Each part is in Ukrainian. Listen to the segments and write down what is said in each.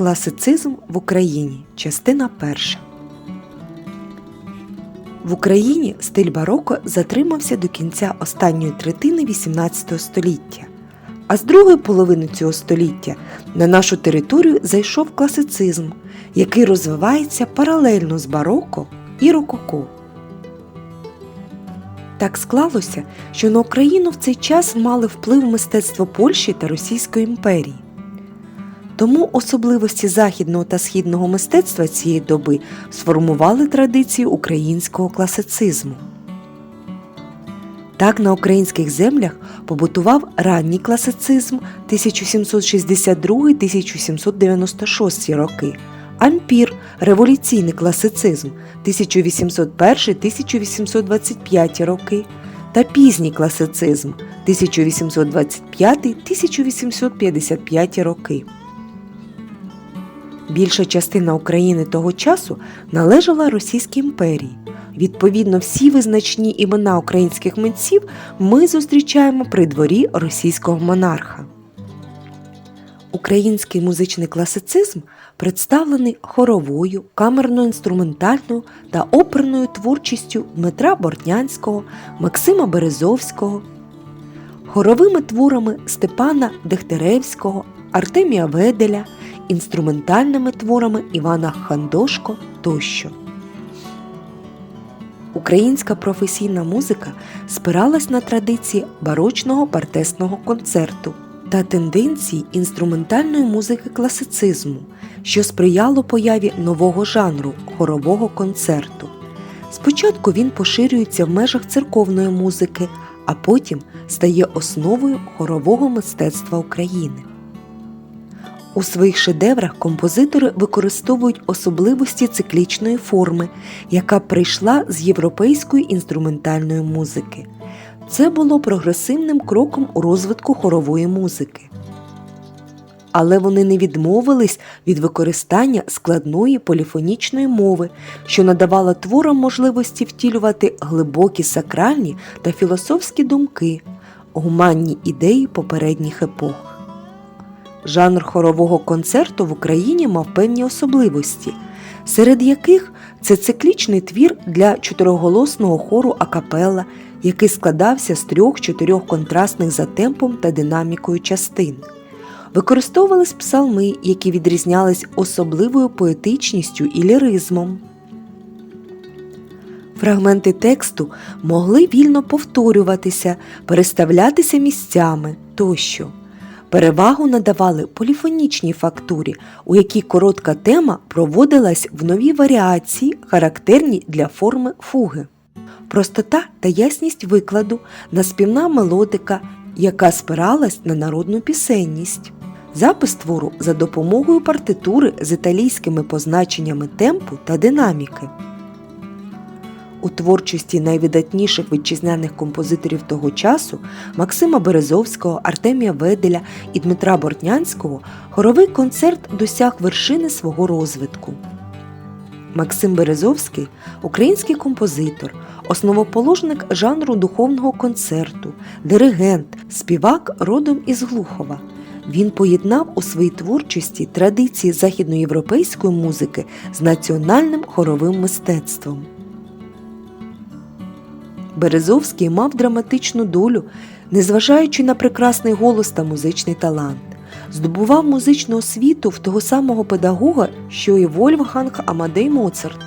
Класицизм в Україні. Частина перша. В Україні стиль бароко затримався до кінця останньої третини XVIII століття. А з другої половини цього століття на нашу територію зайшов класицизм, який розвивається паралельно з бароко і рококо. Так склалося, що на Україну в цей час мали вплив мистецтво Польщі та Російської імперії. Тому особливості західного та східного мистецтва цієї доби сформували традицію українського класицизму. Так на українських землях побутував ранній класицизм 1762-1796 роки, ампір революційний класицизм 1801-1825 роки та пізній класицизм 1825-1855 роки. Більша частина України того часу належала Російській імперії. Відповідно, всі визначні імена українських митців ми зустрічаємо при дворі російського монарха. Український музичний класицизм представлений хоровою, камерно-інструментальною та оперною творчістю Дмитра Бортнянського, Максима Березовського, хоровими творами Степана Дехтеревського, Артемія Веделя, інструментальними творами Івана Хандошко тощо. Українська професійна музика спиралась на традиції барочного партесного концерту та тенденції інструментальної музики класицизму, що сприяло появі нового жанру хорового концерту. Спочатку він поширюється в межах церковної музики, а потім стає основою хорового мистецтва України. У своїх шедеврах композитори використовують особливості циклічної форми, яка прийшла з європейської інструментальної музики. Це було прогресивним кроком у розвитку хорової музики. Але вони не відмовились від використання складної поліфонічної мови, що надавала творам можливості втілювати глибокі сакральні та філософські думки, гуманні ідеї попередніх епох. Жанр хорового концерту в Україні мав певні особливості, серед яких це циклічний твір для чотириголосного хору акапелла, який складався з трьох-чотирьох контрастних за темпом та динамікою частин. Використовувались псалми, які відрізнялись особливою поетичністю і ліризмом. Фрагменти тексту могли вільно повторюватися, переставлятися місцями тощо. Перевагу надавали поліфонічній фактурі, у якій коротка тема проводилась в новій варіації, характерні для форми фуги. Простота та ясність викладу, наспівна мелодика, яка спиралась на народну пісенність. Запис твору за допомогою партитури з італійськими позначеннями темпу та динаміки. У творчості найвидатніших вітчизняних композиторів того часу Максима Березовського, Артемія Веделя і Дмитра Бортнянського хоровий концерт досяг вершини свого розвитку. Максим Березовський український композитор, основоположник жанру духовного концерту, диригент, співак родом із Глухова. Він поєднав у своїй творчості традиції західноєвропейської музики з національним хоровим мистецтвом. Березовський мав драматичну долю, незважаючи на прекрасний голос та музичний талант. Здобував музичну освіту в того самого педагога, що і Вольфганг Амадей Моцарт.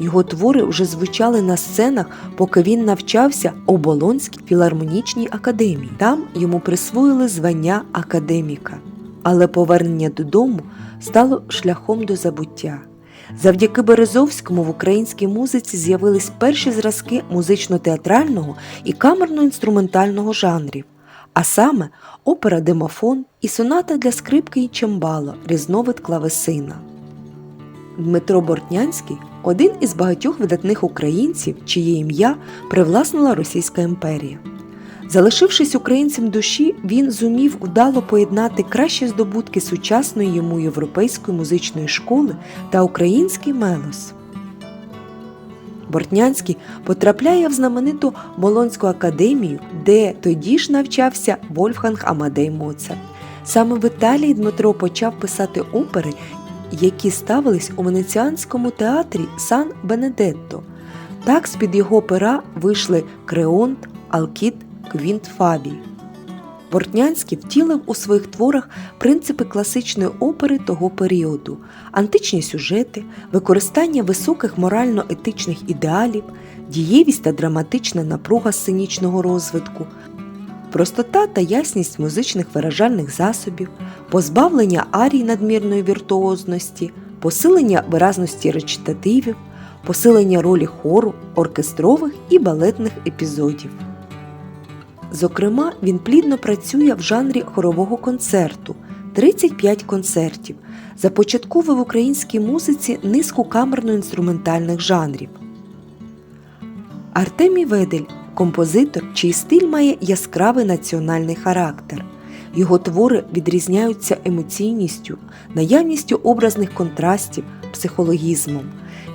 Його твори вже звучали на сценах, поки він навчався у Болонській філармонічній академії. Там йому присвоїли звання академіка. Але повернення додому стало шляхом до забуття. Завдяки Березовському в українській музиці з'явились перші зразки музично-театрального і камерно-інструментального жанрів, а саме опера Демофон і соната для скрипки і чимбало, різновид клавесина. Дмитро Бортнянський один із багатьох видатних українців, чиє ім'я привласнила Російська імперія. Залишившись українцем душі, він зумів вдало поєднати кращі здобутки сучасної йому європейської музичної школи та український мелос. Бортнянський потрапляє в знамениту Болонську академію, де тоді ж навчався Вольфганг Амадей Моцарт. Саме в Італії Дмитро почав писати опери які ставились у венеціанському театрі Сан Бенедетто. Так з-під його пера вийшли Креонт, Алкіт, Квінт Фабій. Портнянський втілив у своїх творах принципи класичної опери того періоду, античні сюжети, використання високих морально-етичних ідеалів, дієвість та драматична напруга сценічного розвитку, простота та ясність музичних виражальних засобів, позбавлення арій надмірної віртуозності, посилення виразності речитативів, посилення ролі хору, оркестрових і балетних епізодів. Зокрема, він плідно працює в жанрі хорового концерту 35 концертів, започатковує в українській музиці низку камерно-інструментальних жанрів. Артемій Ведель композитор, чий стиль має яскравий національний характер. Його твори відрізняються емоційністю, наявністю образних контрастів, психологізмом.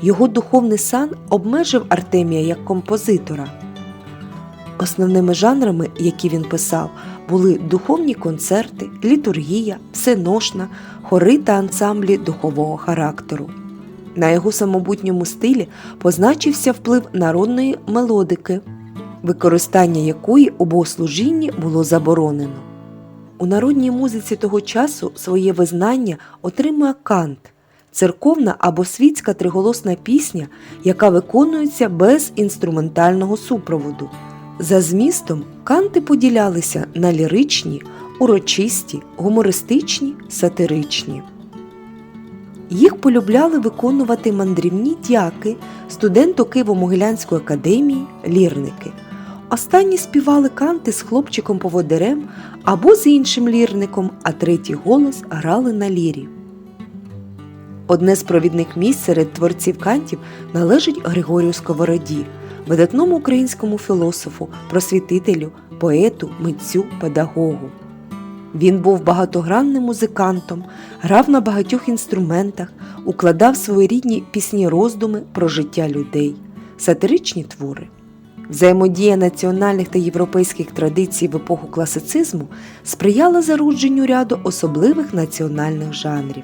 Його духовний сан обмежив Артемія як композитора. Основними жанрами, які він писав, були духовні концерти, літургія, всеношна, хори та ансамблі духового характеру. На його самобутньому стилі позначився вплив народної мелодики, використання якої у богослужінні було заборонено. У народній музиці того часу своє визнання отримує кант церковна або світська триголосна пісня, яка виконується без інструментального супроводу. За змістом канти поділялися на ліричні, урочисті, гумористичні, сатиричні. Їх полюбляли виконувати мандрівні дяки, студенти Києво-Могилянської академії, лірники. Останні співали канти з хлопчиком-поводирем або з іншим лірником, а третій голос грали на лірі. Одне з провідних місць серед творців кантів належить Григорію Сковороді, видатному українському філософу, просвітителю, поету, митцю, педагогу. Він був багатогранним музикантом, грав на багатьох інструментах, укладав своєрідні пісні роздуми про життя людей, сатиричні твори. Взаємодія національних та європейських традицій в епоху класицизму сприяла зародженню ряду особливих національних жанрів.